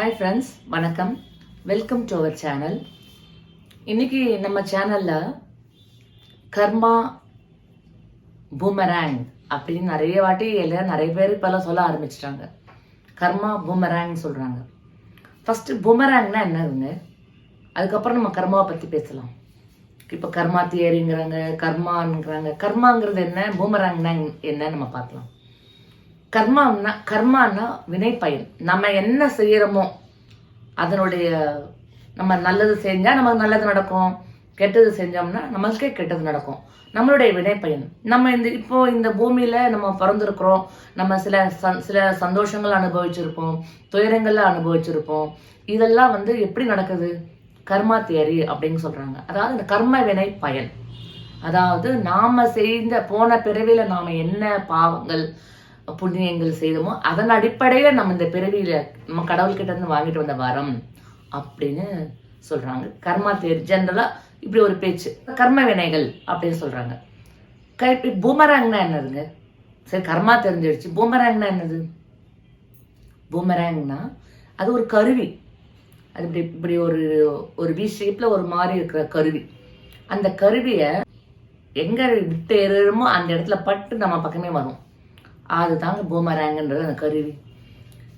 Hi friends வணக்கம். Welcome to our channel இன்னைக்கு நம்ம சேனலில் கர்மா பூமராங் அப்படின்னு நிறைய வாட்டி எல்லாம் நிறைய பேர் இப்போல்லாம் சொல்ல ஆரம்பிச்சிட்டாங்க. கர்மா பூமராங் சொல்கிறாங்க ஃபஸ்ட்டு பூமராங்னா என்னதுங்க? அதுக்கப்புறம் நம்ம கர்மாவை பற்றி பேசலாம். இப்போ கர்மா தியரிங்கிறாங்க கர்மாங்கிறாங்க கர்மாங்கிறது என்ன? பூமராங்னா என்ன? நம்ம பார்க்கலாம். கர்மான்னா கர்மான்னா வினை பயன் நம்ம என்ன செய்கிறோமோ அதனுடைய நம்ம நல்லது செஞ்சால் நமக்கு நல்லது நடக்கும். கெட்டது செஞ்சோம்னா நம்மளுக்கே கெட்டது நடக்கும். நம்மளுடைய வினை பயன் நம்ம இந்த இப்போ இந்த பூமியில நம்ம பிறந்திருக்கிறோம். நம்ம சில சந்- சில சந்தோஷங்கள் அனுபவிச்சிருப்போம். துயரங்கள்ல அனுபவிச்சிருப்போம். இதெல்லாம் வந்து எப்படி நடக்குது? கர்மா தியரி அப்படின்னு சொல்றாங்க. அதாவது இந்த கர்ம வினை பயன் அதாவது நாம செய்த போன பிறவில நாம என்ன பாவங்கள் புண்ணியங்கள் செய்தோமோ அதன் அடிப்படையில் நம்ம இந்த பிறவியில நம்ம கடவுள்கிட்ட இருந்து வாங்கிட்டு வந்த வரம் அப்படின்னு சொல்றாங்க. கர்மா தேர் ஜென்ரலா இப்படி ஒரு பேச்சு. கர்ம வினைகள் அப்படின்னு சொல்றாங்க. க- பூமராங்னா என்னதுங்க? சரி கர்மா தெரிஞ்சிடுச்சு. பூமராங்னா என்னது? பூமராங்னா அது ஒரு கருவி. அது இப்படி இப்படி ஒரு ஒரு வி ஷேப்பில் ஒரு மாதிரி இருக்கிற கருவி. அந்த கருவியை எங்கே விட்டு ஏறுமோ அந்த இடத்துல பட்டு நம்ம பக்கமே வரும். அதுதாங்க பூமராங்கன்றது அந்த கருவி.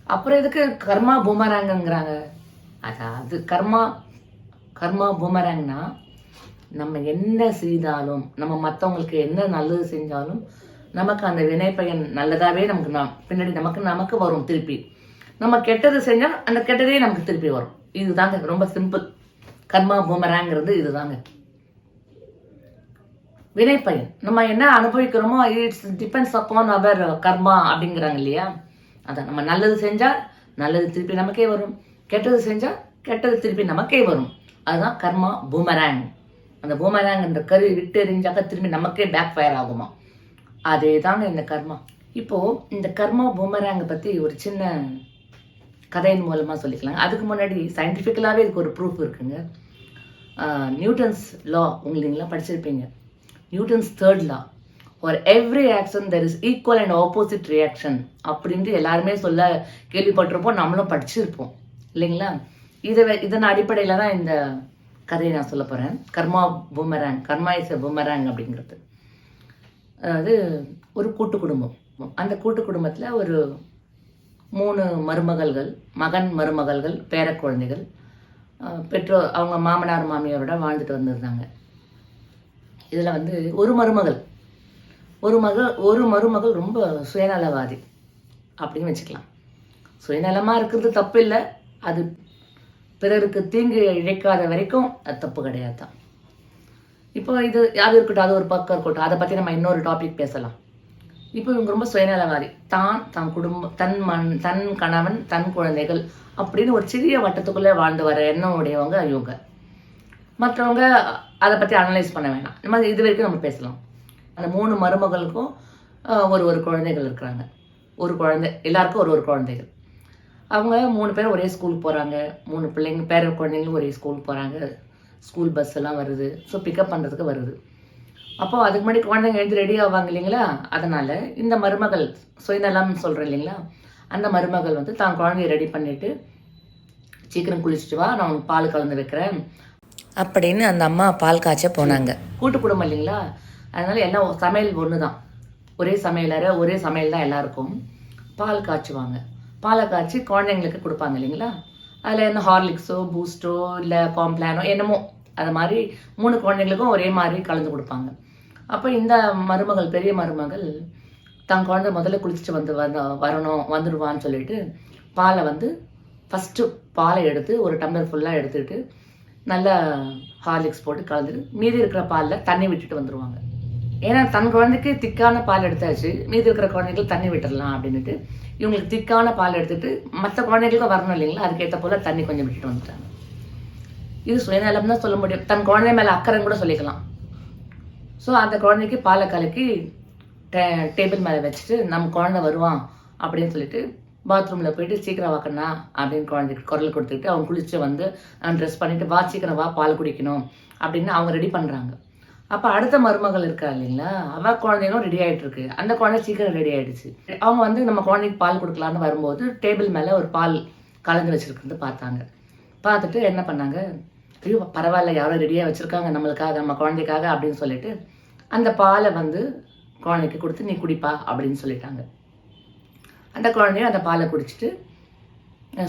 அப்புறம் எதுக்கு கர்மா பூமராங்கங்கிறாங்க? அதாவது கர்மா கர்மா பூமராங்னா நம்ம என்ன செய்தாலும் நம்ம மற்றவங்களுக்கு என்ன நல்லது செஞ்சாலும் நமக்கு அந்த வினை பயன் நல்லதாகவே நமக்கு நா- பின்னாடி நமக்கு நமக்கு வரும் திருப்பி. நம்ம கெட்டது செஞ்சால் அந்த கெட்டதே நமக்கு திருப்பி வரும். இதுதாங்க ரொம்ப சிம்பிள் கர்மா பூமராங்கிறது இதுதாங்க. வினைப்பயன். நம்ம என்ன அனுபவிக்கிறோமோ it's depends upon our karma அப்படிங்கிறாங்க இல்லையா? அதான் நம்ம நல்லது செஞ்சால் நல்லது திருப்பி நமக்கே வரும். கெட்டது செஞ்சால் கெட்டது திருப்பி நமக்கே வரும். அதுதான் கர்மா பூமராங் அந்த பூமராங் கரு கருவி விட்டு எறிஞ்சாக்க திரும்பி நமக்கே பேக் ஃபயர் ஆகுமா? அதே தாங்க இந்த கர்மா இப்போது இந்த கர்மா பூமராங்கை பற்றி ஒரு சின்ன கதையின் மூலமாக சொல்லிக்கலாம் அதுக்கு முன்னாடி சயின்டிஃபிக்கலாகவே இதுக்கு ஒரு ப்ரூஃப் இருக்குங்க. நியூட்டன்ஸ் லா உங்களுக்குலாம் படிச்சிருப்பீங்க. Newton's third law for every action there is equal and opposite reaction அப்படின்ட்டு எல்லாருமே சொல்ல கேள்விப்பட்டிருப்போம் நம்மளும் படிச்சிருப்போம். இல்லைங்களா? இதை இதன் அடிப்படையில் தான் இந்த கதையை நான் சொல்ல போகிறேன் karma boomerang karma is boomerang அப்படிங்கிறது. அதாவது ஒரு கூட்டு குடும்பம். அந்த கூட்டு குடும்பத்தில் ஒரு மூணு மருமகள்கள் மகன் மருமகள்கள் பேரக்குழந்தைகள் குழந்தைகள் பெற்றோர் அவங்க மாமனார் மாமியாரோட வாழ்ந்துட்டு வந்திருந்தாங்க. இதில் வந்து ஒரு மருமகள். ஒரு மகள் ஒரு மருமகள் ரொம்ப சுயநலவாதி அப்படின்னு வச்சுக்கலாம். சுயநலமாக இருக்கிறது தப்பு இல்லை. அது பிறருக்கு தீங்கு இழைக்காத வரைக்கும் அது தப்பு கிடையாது தான். இப்போ இது அது இருக்கட்டும் அது ஒரு பக்கம் இருக்கட்டும். அதை பற்றி நம்ம இன்னொரு டாபிக் பேசலாம். இப்போ இவங்க ரொம்ப சுயநலவாதி. தான் தன் குடும்பம் தன் மண் தன் கணவன் தன் குழந்தைகள் அப்படின்னு ஒரு சிறிய வட்டத்துக்குள்ளே வாழ்ந்து வர எண்ணம் உடையவங்க இவங்க. மற்றவங்க அதை பற்றி அனலைஸ் பண்ண வேணாம். நம்ம இது வரைக்கும் நம்ம பேசலாம். அந்த மூணு மருமகளுக்கும் ஒரு ஒரு குழந்தைகள் இருக்கிறாங்க. ஒரு குழந்தை எல்லாருக்கும் ஒரு ஒரு குழந்தைகள். அவங்க மூணு பேரும் ஒரே ஸ்கூலுக்கு போகிறாங்க மூணு பிள்ளைங்க பேர குழந்தைங்களும் ஒரே ஸ்கூல் போகிறாங்க ஸ்கூல் பஸ் எல்லாம் வருது. ஸோ பிக்கப் பண்ணுறதுக்கு வருது. அப்போது அதுக்கு முன்னாடி குழந்தைங்க எழுந்து ரெடி ஆவாங்க இல்லைங்களா? அதனால் இந்த மருமகள் சுயநலம்னு சொல்கிறேன் இல்லைங்களா? அந்த மருமகள் வந்து தான் குழந்தைய ரெடி பண்ணிவிட்டு சீக்கிரம் குளிச்சுட்டு வா நான் உனக்கு பால் கலந்து வைக்கிறேன். அப்படின்னு அந்த அம்மா பால் காய்ச்ச போனாங்க. கூட்டு குடும்பம் இல்லைங்களா? அதனால எல்லாம் சமையல் ஒன்று தான் ஒரே சமையலறை ஒரே சமையல் தான் எல்லாருக்கும். பால் காய்ச்சுவாங்க. பாலை காய்ச்சி குழந்தைங்களுக்கு கொடுப்பாங்க இல்லைங்களா? அதில் என்ன ஹார்லிக்ஸோ பூஸ்டோ இல்லை காம்ப்ளானோ என்னமோ அது மாதிரி மூணு குழந்தைங்களுக்கும் ஒரே மாதிரி கலந்து கொடுப்பாங்க. அப்போ இந்த மருமகள் பெரிய மருமகள் தன் குழந்தை முதல்ல குளிச்சுட்டு வந்து வந்த வரணும் வந்துடுவான்னு சொல்லிட்டு பாலை வந்து ஃபஸ்ட்டு பாலை எடுத்து ஒரு டம்ளர் ஃபுல்லாக எடுத்துக்கிட்டு நல்லா ஹார்லிக்ஸ் போட்டு கலந்துட்டு மீதி இருக்கிற பாலில் தண்ணி விட்டுட்டு வந்துடுவாங்க ஏன்னா தன் குழந்தைக்கு திக்கான பால் எடுத்தாச்சு மீதி இருக்கிற குழந்தைகளுக்கு தண்ணி விட்டுடலாம் அப்படின்ட்டு இவங்களுக்கு திக்கான பால் எடுத்துட்டு மற்ற குழந்தைகளுக்கும் வரணும் இல்லைங்களா? அதுக்கேற்ற போல் தண்ணி கொஞ்சம் விட்டுட்டு வந்துட்டாங்க. இது சுயநலம் தான் சொல்ல முடியும். தன் குழந்தை மேலே அக்கறை கூட சொல்லிக்கலாம். ஸோ அந்த குழந்தைக்கு பாலை கலக்கி டே- டேபிள் மேலே வச்சுட்டு நம்ம குழந்தை வருவான் அப்படின்னு சொல்லிட்டு பாத்ரூமில் போயிட்டு சீக்கிரம் வாக்கண்ணா அப்படின்னு குழந்தைக்கு குரல் கொடுத்துக்கிட்டு அவங்க குளிச்சு வந்து ட்ரெஸ் பண்ணிவிட்டு வா சீக்கிரம் வா பால் குடிக்கணும் அப்படின்னு அவங்க ரெடி பண்ணுறாங்க அப்போ அடுத்த மருமகள் இருக்கா இல்லைங்களா? அவள் குழந்தைகளும் ரெடி ஆகிட்டு இருக்கு. அந்த குழந்தை சீக்கிரம் ரெடி ஆகிடுச்சு அவங்க வந்து நம்ம குழந்தைக்கு பால் கொடுக்கலான்னு வரும்போது டேபிள் மேலே ஒரு பால் கலந்து வச்சிருக்கிறது பார்த்தாங்க. பார்த்துட்டு என்ன பண்ணாங்க? ஐயோ பரவாயில்ல யாரோ ரெடியாக வச்சுருக்காங்க நம்மளுக்காக நம்ம குழந்தைக்காக அப்படின்னு சொல்லிட்டு அந்த பாலை வந்து குழந்தைக்கு கொடுத்து நீ குடிப்பா அப்படின்னு சொல்லிட்டாங்க. அந்த குழந்தையும் அந்த பாலை குடிச்சிட்டு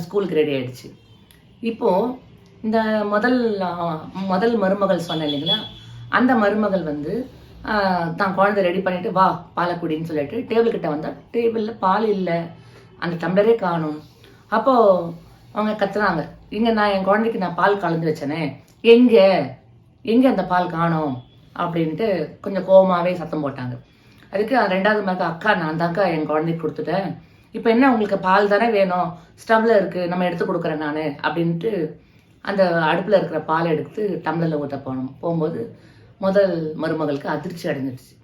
ஸ்கூலுக்கு ரெடி ஆகிடுச்சு இப்போது இந்த முதல் முதல் மருமகள் சொன்னேன் இல்லைங்களா? அந்த மருமகள் வந்து தான் குழந்தை ரெடி பண்ணிவிட்டு வா பாலை குடின்னு சொல்லிட்டு டேபிள் கிட்ட டேபிளில் பால் இல்லை. அந்த டம்ளரே காணும். அப்போது அவங்க கத்துறாங்க இங்கே நான் என் குழந்தைக்கு நான் பால் கலந்து வச்சேனே. எங்கே? எங்கே அந்த பால் காணோம்? அப்படின்ட்டு கொஞ்சம் கோபமாகவே சத்தம் போட்டாங்க. அதுக்கு ரெண்டாவது மக அக்கா நான் தான்க்கா என் குழந்தைக்கு கொடுத்துட்டேன். இப்போ என்ன உங்களுக்கு பால் தானே வேணும்? ஸ்டவ்ல இருக்குது நம்ம எடுத்து கொடுக்குறேன் நான் அப்படின்ட்டு அந்த அடுப்பில் இருக்கிற பாலை எடுத்து டம்ளரில் ஊற்ற போனோம். போகும்போது முதல் மருமகளுக்கு அதிர்ச்சி அடைஞ்சிடுச்சு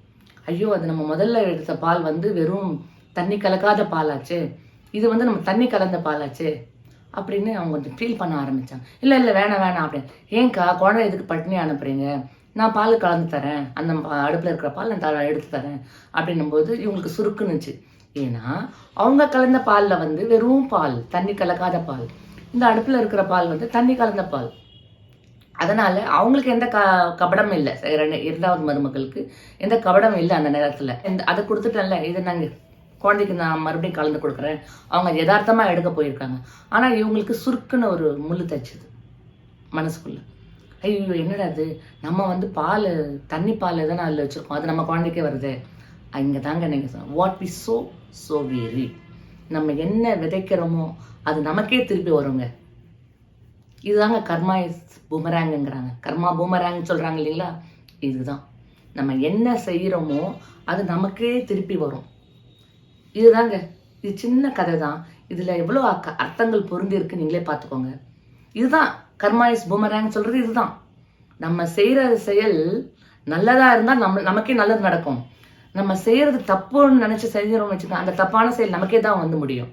ஐயோ அது நம்ம முதல்ல எடுத்த பால் வந்து வெறும் தண்ணி கலக்காத பாலாச்சே. இது வந்து நம்ம தண்ணி கலந்த பாலாச்சே அப்படின்னு அவங்க கொஞ்சம் ஃபீல் பண்ண ஆரம்பித்தாங்க இல்லை இல்லை வேணாம் வேணாம் அப்படின்னு. ஏன்க்கா குழந்தை எதுக்கு பட்டினி அனுப்புறீங்க? நான் பால் கலந்து தரேன். அந்த பா- இருக்கிற பால் நான் த- எடுத்து தரேன் அப்படின்னும் போது இவங்களுக்கு சுருக்குனுச்சு. ஏன்னா அவங்க கலந்த பால்ல வந்து வெறும் பால் தண்ணி கலக்காத பால். இந்த அடுப்புல இருக்கிற பால் வந்து தண்ணி கலந்த பால். அதனால அவங்களுக்கு எந்த க கபடம் இல்லை. இரண்டாவது மருமகளுக்கு எந்த கபடம் இல்லை அந்த நேரத்துல. இந்த அதை கொடுத்துட்டேன்ல இதை நாங்க குழந்தைக்கு நான் மறுபடியும் கலந்து கொடுக்குறேன். அவங்க யதார்த்தமா எடுக்க போயிருக்காங்க. ஆனா இவங்களுக்கு சுருக்குன்னு ஒரு முள்ளு தைச்சது. மனசுக்குள்ள. ஐயோ என்னடா அது நம்ம வந்து பால் தண்ணி பால் தானே அதில் வச்சிருக்கோம்? அது நம்ம குழந்தைக்கே வருது. இங்கே தாங்க நீங்கள் what we sow so we reap நம்ம என்ன விதைக்கிறோமோ அது நமக்கே திருப்பி வருங்க. இதுதாங்க கர்மா இஸ் பூமராங்குங்கிறாங்க கர்மா பூமராங்னு சொல்கிறாங்க இல்லைங்களா? இதுதான். நம்ம என்ன செய்கிறோமோ அது நமக்கே திருப்பி வரும். இதுதாங்க. இது சின்ன கதை தான் இதில் எவ்வளோ அக்க அர்த்தங்கள் பொருந்தி இருக்கு நீங்களே பார்த்துக்கோங்க. இதுதான். கர்மா இஸ் பூமராங்னு சொல்கிறது இதுதான். நம்ம செய்கிற செயல் நல்லதாக இருந்தால் நம்ம நமக்கே நல்லது நடக்கும். நம்ம செய்யறது தப்புன்னு நினைச்சு செஞ்சிடறோம்னு வச்சுக்கோங்க அந்த தப்பான செயல் நமக்கே தான் வந்து முடியும்.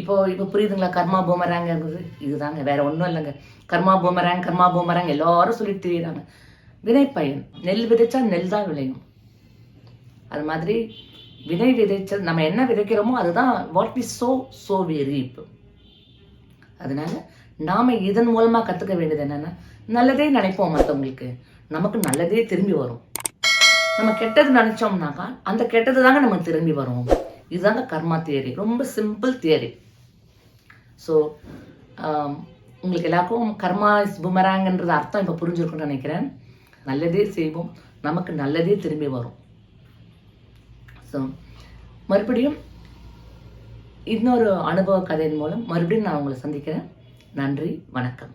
இப்போ இப்போ புரியுதுங்களா? கர்மா பூமராங்கிறது. இதுதாங்க வேற ஒன்றும் இல்லைங்க. கர்மா பூமராங் கர்மா பூமராங் எல்லாரும் சொல்லிட்டு தெரியுறாங்க. வினை பயன். நெல் விதைச்சா நெல் தான் விளையும். அது மாதிரி வினை விதைச்ச நம்ம என்ன விதைக்கிறோமோ அதுதான் what is sow so we reap அதனால நாம இதன் மூலமா கத்துக்க வேண்டியது என்னன்னா நல்லதே நினைப்போம் மற்றவங்களுக்கு நமக்கு நல்லதே திரும்பி வரும். நம்ம கெட்டது நினைச்சோம்னாக்கா அந்த கெட்டது தாங்க நம்ம திரும்பி வரும். இதுதாங்க கர்மா தியரி ரொம்ப சிம்பிள் தியரி ஸோ உங்களுக்கு எல்லாருக்கும் கர்மா இஸ் புமராங்கன்றது அர்த்தம் இப்போ புரிஞ்சிருக்குன்னு நினைக்கிறேன். நல்லதே செய்வோம். நமக்கு நல்லதே திரும்பி வரும். ஸோ மறுபடியும் இன்னொரு அனுபவ கதையின் மூலம் மறுபடியும் நான் உங்களை சந்திக்கிறேன். நன்றி வணக்கம்.